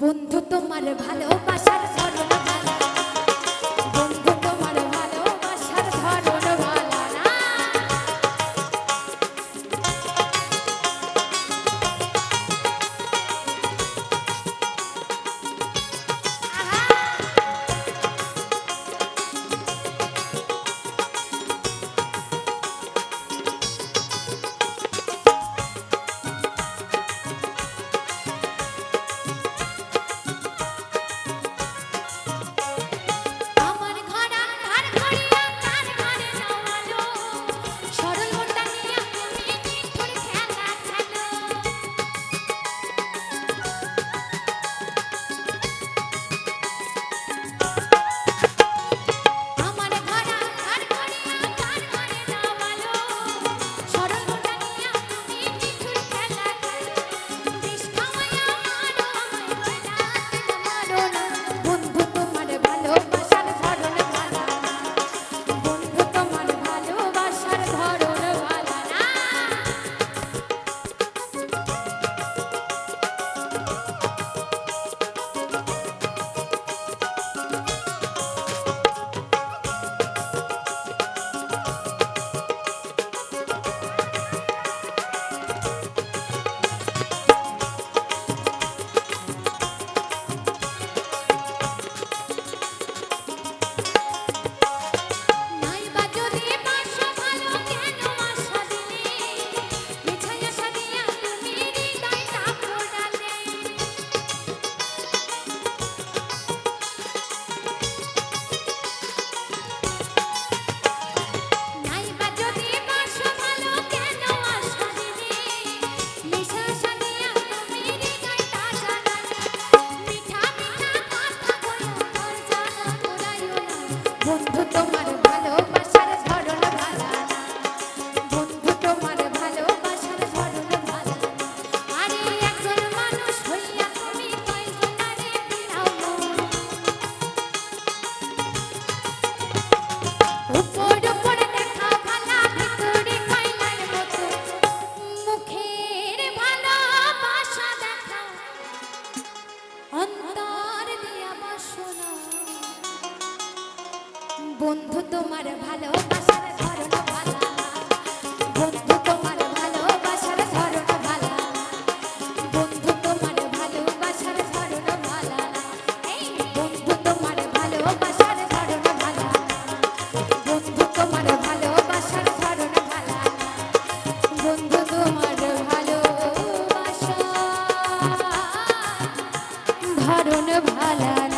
বন্ধু তোমার স্মরণ বন্ধু তোমার ভালো ভালো ভালো বন্ধু তোমার ভালোবাসার ধরন ভালো বন্ধু তোমার ভালোবাসার ভালো ভালা বন্ধু তোমার ভালোবাসার ধরন ভালো বন্ধু তোমার ভালোবাসার ধরন ভালো বন্ধু ভালো ভালোবাসা ভালো ভালা